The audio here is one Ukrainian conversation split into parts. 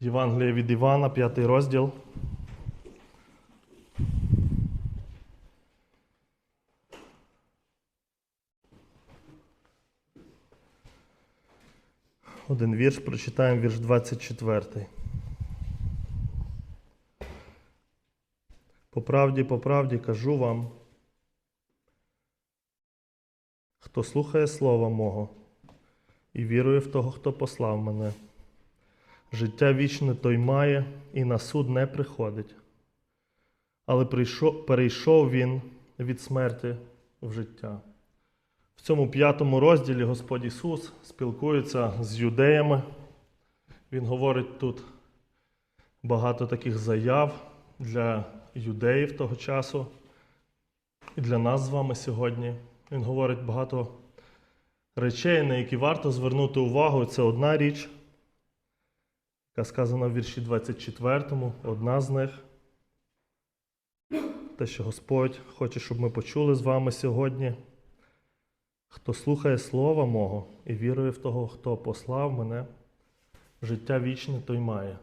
Євангелія від Івана, п'ятий розділ. Один вірш прочитаємо, вірш 24. По правді, по правді кажу вам, хто слухає слова мого і вірує в того, хто послав мене, життя вічне той має і на суд не приходить. Але прийшов, перейшов він від смерті в життя. В цьому п'ятому розділі Господь Ісус спілкується з юдеями. Він говорить тут багато таких заяв для юдеїв того часу і для нас з вами сьогодні. Він говорить багато речей, на які варто звернути увагу. Це одна річ, яка сказана в вірші 24, одна з них. Те, що Господь хоче, щоб ми почули з вами сьогодні. Хто слухає Слова мого і вірує в того, хто послав мене, життя вічне той має.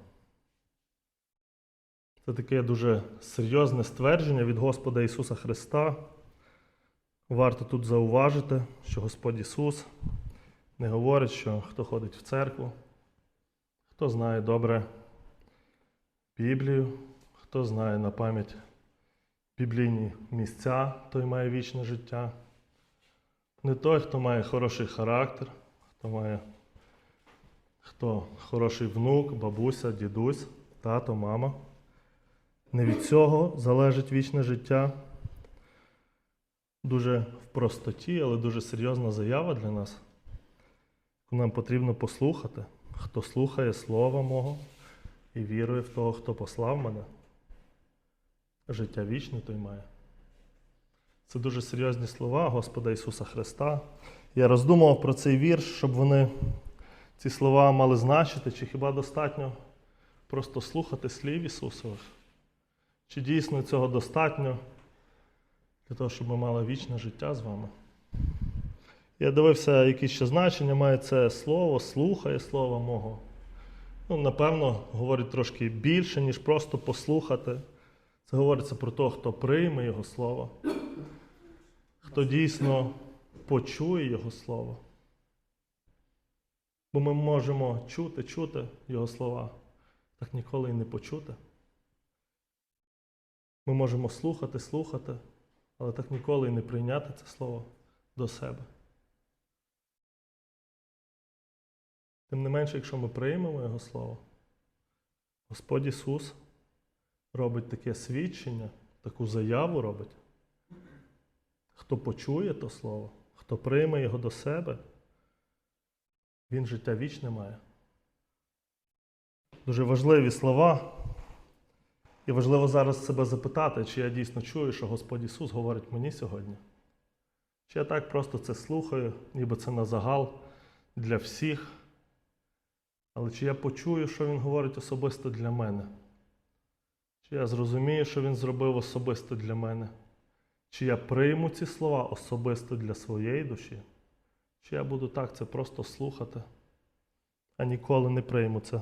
Це таке дуже серйозне ствердження від Господа Ісуса Христа. Варто тут зауважити, що Господь Ісус не говорить, що хто ходить в церкву, хто знає добре Біблію, хто знає на пам'ять біблійні місця, той має вічне життя. Не той, хто має хороший характер, хто має хто хороший внук, бабуся, дідусь, тато, мама. Не від цього залежить вічне життя. Дуже в простоті, але дуже серйозна заява для нас. Нам потрібно послухати, хто слухає Слова мого і вірує в того, хто послав мене. Життя вічне той має. Це дуже серйозні слова Господа Ісуса Христа. Я роздумував про цей вірш, щоб вони ці слова мали значити, чи хіба достатньо просто слухати слів Ісусових? Чи дійсно цього достатньо для того, щоб ми мали вічне життя з вами? Я дивився, які ще значення має це слово, слухає слова мого. Ну, напевно, говорить трошки більше, ніж просто послухати. Це говориться про того, хто прийме Його слово, хто дійсно почує Його слово. Бо ми можемо чути, чути Його слова, так ніколи і не почути. Ми можемо слухати, слухати, але так ніколи і не прийняти це слово до себе. Тим не менше, якщо ми приймемо Його Слово, Господь Ісус робить таке свідчення, таку заяву робить. Хто почує то Слово, хто прийме його до себе, він життя вічне має. Дуже важливі слова. І важливо зараз себе запитати, чи я дійсно чую, що Господь Ісус говорить мені сьогодні. Чи я так просто це слухаю, ніби це на загал для всіх. Але чи я почую, що Він говорить особисто для мене? Чи я зрозумію, що Він зробив особисто для мене? Чи я прийму ці слова особисто для своєї душі? Чи я буду так це просто слухати, а ніколи не прийму це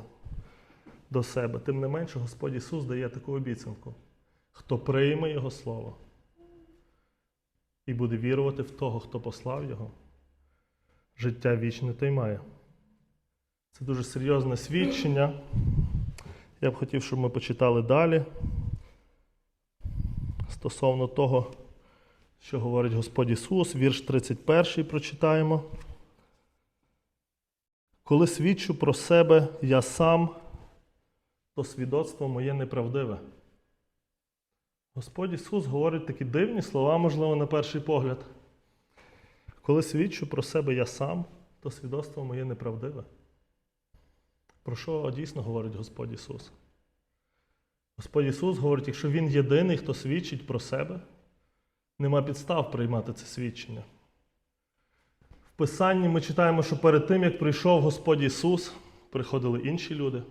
до себе? Тим не менше, Господь Ісус дає таку обіцянку. Хто прийме Його Слово і буде вірувати в того, хто послав Його, життя вічне той має. Це дуже серйозне свідчення. Я б хотів, щоб ми почитали далі стосовно того, що говорить Господь Ісус, вірш 31 прочитаємо. Коли свідчу про себе я сам, то свідоцтво моє неправдиве. Господь Ісус говорить такі дивні слова, можливо, на перший погляд. Коли свідчу про себе я сам, то свідоцтво моє неправдиве. Про що дійсно говорить Господь Ісус? Господь Ісус говорить, якщо Він єдиний, хто свідчить про себе, нема підстав приймати це свідчення. В Писанні ми читаємо, що перед тим, як прийшов Господь Ісус, приходили інші люди,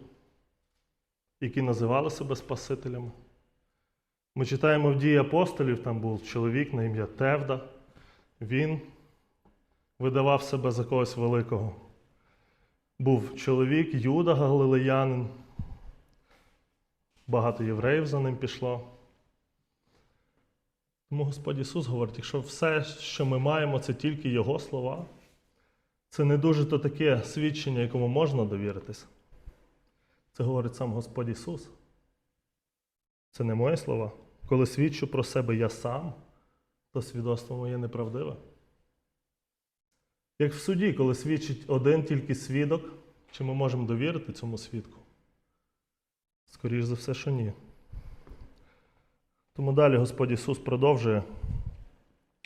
які називали себе Спасителями. Ми читаємо в дії апостолів, там був чоловік на ім'я Тевда. Він видавав себе за когось великого. Був чоловік, Юда Галилеянин, багато євреїв за ним пішло. Тому Господь Ісус говорить, якщо все, що ми маємо, це тільки Його слова, це не дуже то таке свідчення, якому можна довіритись. Це говорить сам Господь Ісус. Це не мої слова. Коли свідчу про себе я сам, то свідоцтво моє неправдиве. Як в суді, коли свідчить один тільки свідок, чи ми можемо довірити цьому свідку? Скоріше за все, що ні. Тому далі Господь Ісус продовжує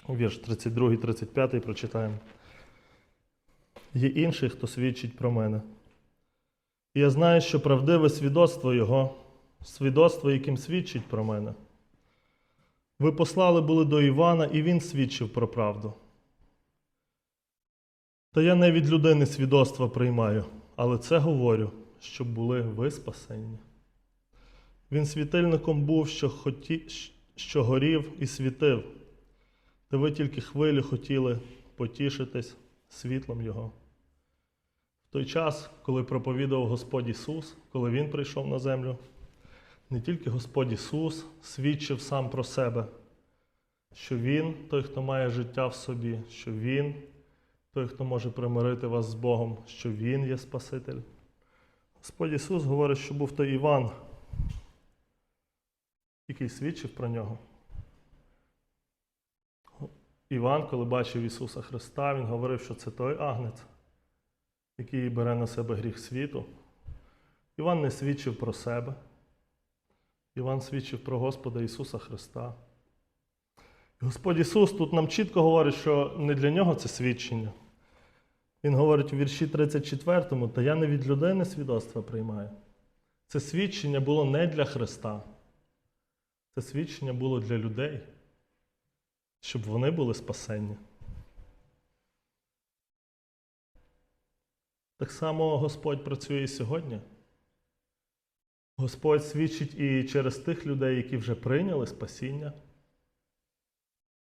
вірш 32, 35 прочитаємо. Є інший, хто свідчить про мене. І я знаю, що правдиве свідоцтво Його, свідоцтво, яким свідчить про мене. Ви послали були до Івана, і він свідчив про правду. Та я не від людини свідоцтва приймаю, але це говорю, щоб були ви спасенні. Він світильником був, що, хоті... що горів і світив, та ви тільки хвилю хотіли потішитись світлом Його. В той час, коли проповідував Господь Ісус, коли Він прийшов на землю, не тільки Господь Ісус свідчив сам про себе, що Він той, хто має життя в собі, що Він той, хто може примирити вас з Богом, що Він є Спаситель. Господь Ісус говорить, що був той Іван, який свідчив про нього. Іван, коли бачив Ісуса Христа, Він говорив, що це той агнець, який бере на себе гріх світу. Іван не свідчив про себе. Іван свідчив про Господа Ісуса Христа. І Господь Ісус тут нам чітко говорить, що не для нього це свідчення. Він говорить у вірші 34, та я не від людини свідоцтва приймаю. Це свідчення було не для Христа. Це свідчення було для людей, щоб вони були спасенні. Так само Господь працює і сьогодні. Господь свідчить і через тих людей, які вже прийняли спасіння,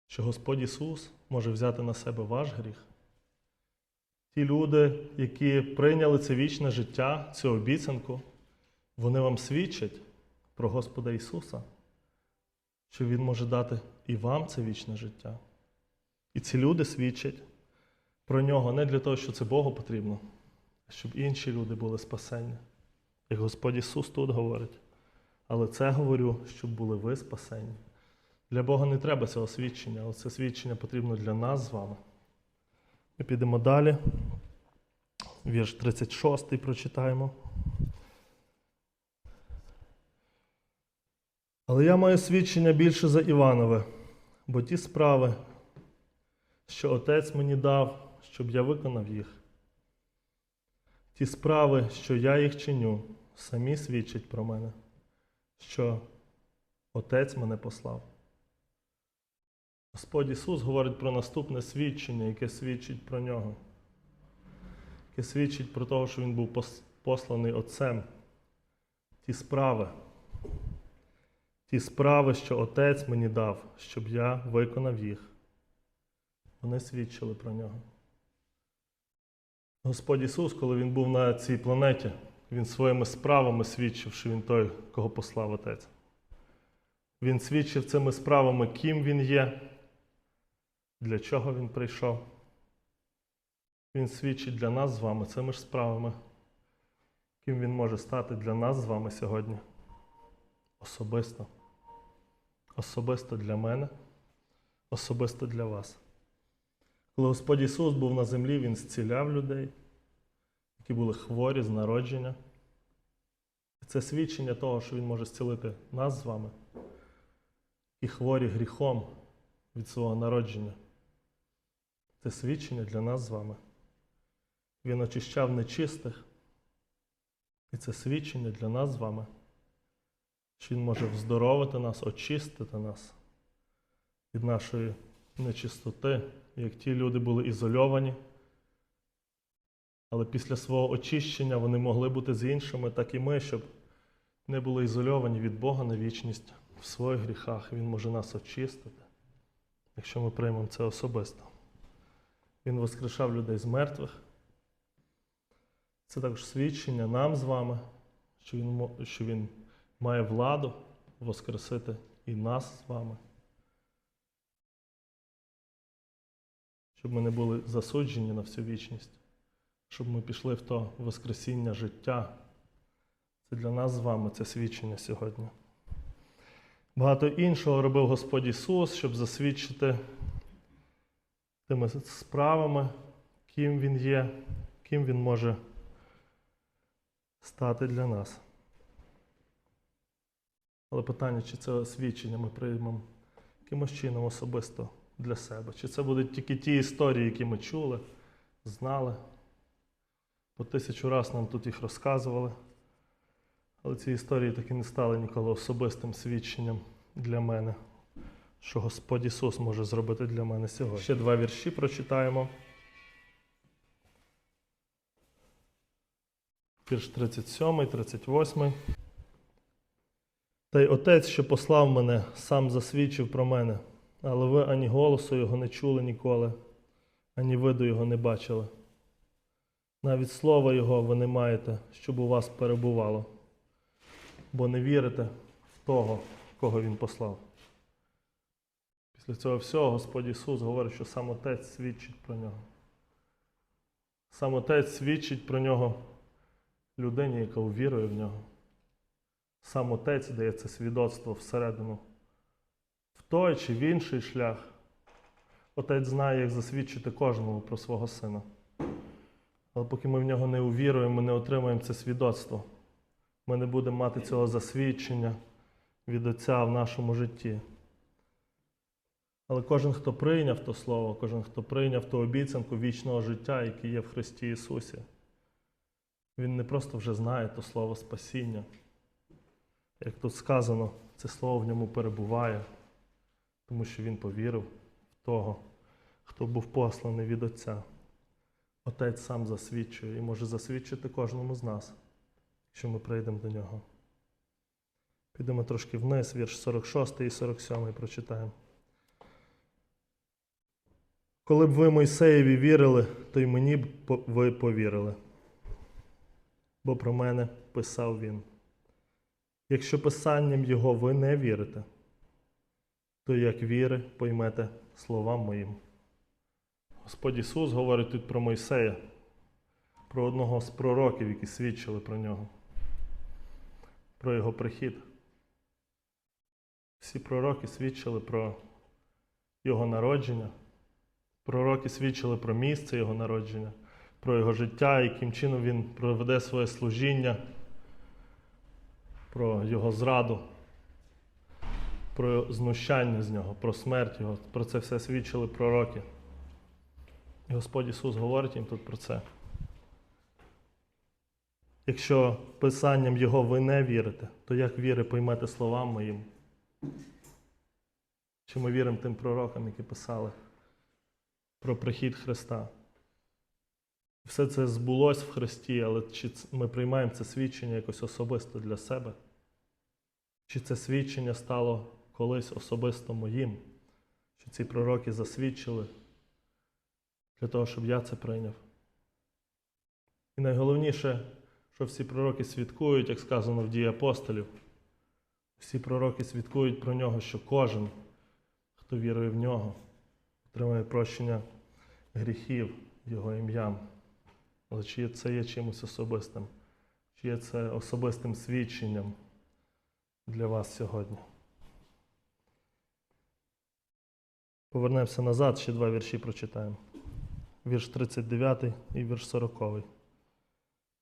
що Господь Ісус може взяти на себе ваш гріх. Ті люди, які прийняли це вічне життя, цю обіцянку, вони вам свідчать про Господа Ісуса, що Він може дати і вам це вічне життя. І ці люди свідчать про нього не для того, що це Богу потрібно, а щоб інші люди були спасені. Як Господь Ісус тут говорить. Але це говорю, щоб були ви спасені. Для Бога не треба цього свідчення, але це свідчення потрібно для нас з вами. Ми підемо далі. Вірш 36 прочитаємо. Але я маю свідчення більше за Іванове, бо ті справи, що Отець мені дав, щоб я виконав їх. Ті справи, що я їх чиню, самі свідчать про мене, що Отець мене послав. Господь Ісус говорить про наступне свідчення, яке свідчить про нього, яке свідчить про те, що Він був посланий Отцем. Ті справи, ті справи, що Отець мені дав, щоб я виконав їх. Вони свідчили про нього. Господь Ісус, коли Він був на цій планеті, Він своїми справами свідчив, що Він той, кого послав Отець. Він свідчив цими справами, ким Він є, для чого Він прийшов. Він свідчить для нас з вами цими ж справами, ким Він може стати для нас з вами сьогодні. Особисто. Особисто для мене, особисто для вас. Коли Господь Ісус був на землі, Він зціляв людей, які були хворі з народження. Це свідчення того, що Він може зцілити нас з вами і хворі гріхом від свого народження. Це свідчення для нас з вами. Він очищав нечистих. І це свідчення для нас з вами, що Він може вздоровити нас, очистити нас від нашої нечистоти, як ті люди були ізольовані. Але після свого очищення вони могли бути з іншими, так і ми, щоб не були ізольовані від Бога на вічність в своїх гріхах. Він може нас очистити, якщо ми приймемо це особисто. Він воскрешав людей з мертвих. Це також свідчення нам з вами, що він, що він має владу воскресити і нас з вами. Щоб ми не були засуджені на всю вічність, щоб ми пішли в то Воскресіння життя. Це для нас з вами це свідчення сьогодні. Багато іншого робив Господь Ісус, щоб засвідчити тими справами, ким Він є, ким Він може стати для нас. Але питання, чи це свідчення ми приймемо якимось чином особисто для себе? Чи це будуть тільки ті історії, які ми чули, знали? По тисячу раз нам тут їх розказували. Але ці історії так і не стали ніколи особистим свідченням для мене, що Господь Ісус може зробити для мене сьогодні. Ще два вірші прочитаємо. Вірш 37, 38. Та й отець, що послав мене, сам засвідчив про мене, але ви ані голосу його не чули ніколи, ані виду його не бачили. Навіть слова Його ви не маєте, щоб у вас перебувало, бо не вірите в того, кого Він послав. Після цього всього Господь Ісус говорить, що сам Отець свідчить про нього. Сам Отець свідчить про нього людині, яка увірує в нього. Сам Отець дає це свідоцтво всередину. В той чи в інший шлях Отець знає, як засвідчити кожному про свого сина. Але поки ми в нього не увіруємо, ми не отримаємо це свідоцтво. Ми не будемо мати цього засвідчення від Отця в нашому житті. Але кожен, хто прийняв то Слово, кожен, хто прийняв ту обіцянку вічного життя, яке є в Христі Ісусі, він не просто вже знає то Слово спасіння. Як тут сказано, це Слово в ньому перебуває, тому що він повірив в того, хто був посланий від Отця. Отець сам засвідчує і може засвідчити кожному з нас, якщо ми прийдемо до нього. Підемо трошки вниз, вірш 46 і 47 прочитаємо. Коли б ви Мойсеєві вірили, то й мені б ви повірили. Бо про мене писав він. Якщо писанням його ви не вірите, то як віри поймете словам моїм. Господь Ісус говорить тут про Мойсея, про одного з пророків, які свідчили про нього, про його прихід. Всі пророки свідчили про його народження, пророки свідчили про місце його народження, про його життя, яким чином він проведе своє служіння, про його зраду, про знущання з нього, про смерть його. Про це все свідчили пророки. І Господь Ісус говорить їм тут про це. Якщо писанням Його ви не вірите, то як віри поймете словам моїм? Чи ми віримо тим пророкам, які писали про прихід Христа? Все це збулось в Христі, але чи ми приймаємо це свідчення якось особисто для себе? Чи це свідчення стало колись особисто моїм? Що ці пророки засвідчили для того, щоб я це прийняв. І найголовніше, що всі пророки свідкують, як сказано в дії апостолів. Всі пророки свідкують про нього, що кожен, хто вірує в нього, отримує прощення гріхів Його ім'ям. Але чи це є чимось особистим? Чи є це особистим свідченням для вас сьогодні? Повернемося назад, ще два вірші прочитаємо вірш 39 і вірш 40.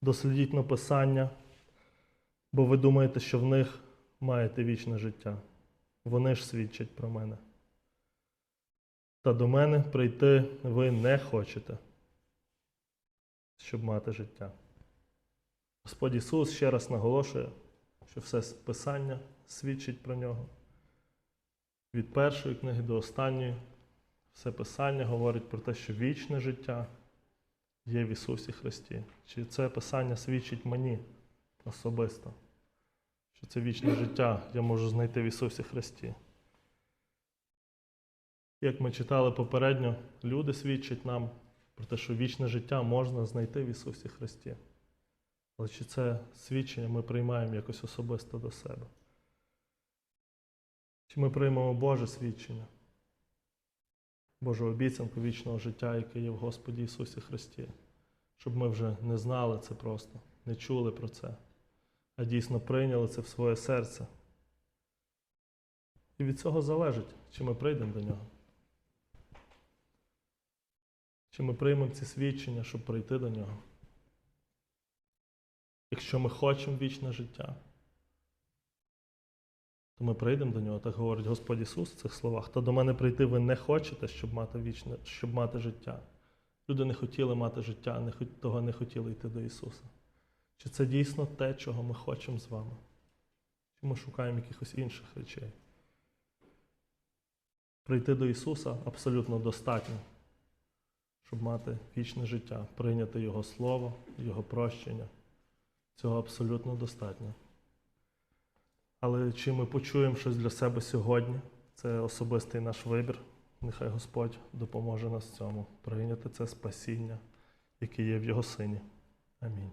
Дослідіть написання, бо ви думаєте, що в них маєте вічне життя. Вони ж свідчать про мене. Та до мене прийти ви не хочете, щоб мати життя. Господь Ісус ще раз наголошує, що все Писання свідчить про нього. Від першої книги до останньої все Писання говорить про те, що вічне життя є в Ісусі Христі. Чи це Писання свідчить мені особисто, що це вічне життя я можу знайти в Ісусі Христі. Як ми читали попередньо, люди свідчать нам про те, що вічне життя можна знайти в Ісусі Христі. Але чи це свідчення ми приймаємо якось особисто до себе? Чи ми приймемо Боже свідчення, Божу обіцянку вічного життя, яке є в Господі Ісусі Христі? Щоб ми вже не знали це просто, не чули про це, а дійсно прийняли це в своє серце. І від цього залежить, чи ми прийдемо до нього. Чи ми приймемо ці свідчення, щоб прийти до нього? Якщо ми хочемо вічне життя, то ми прийдемо до нього, так говорить Господь Ісус в цих словах. Хто до мене прийти, ви не хочете, щоб мати вічне, щоб мати життя. Люди не хотіли мати життя, не, хот- того не хотіли йти до Ісуса. Чи це дійсно те, чого ми хочемо з вами? Чи ми шукаємо якихось інших речей? Прийти до Ісуса абсолютно достатньо, щоб мати вічне життя, прийняти Його Слово, Його прощення. Цього абсолютно достатньо. Але чи ми почуємо щось для себе сьогодні? Це особистий наш вибір. Нехай Господь допоможе нас цьому прийняти це спасіння, яке є в Його Сині. Амінь.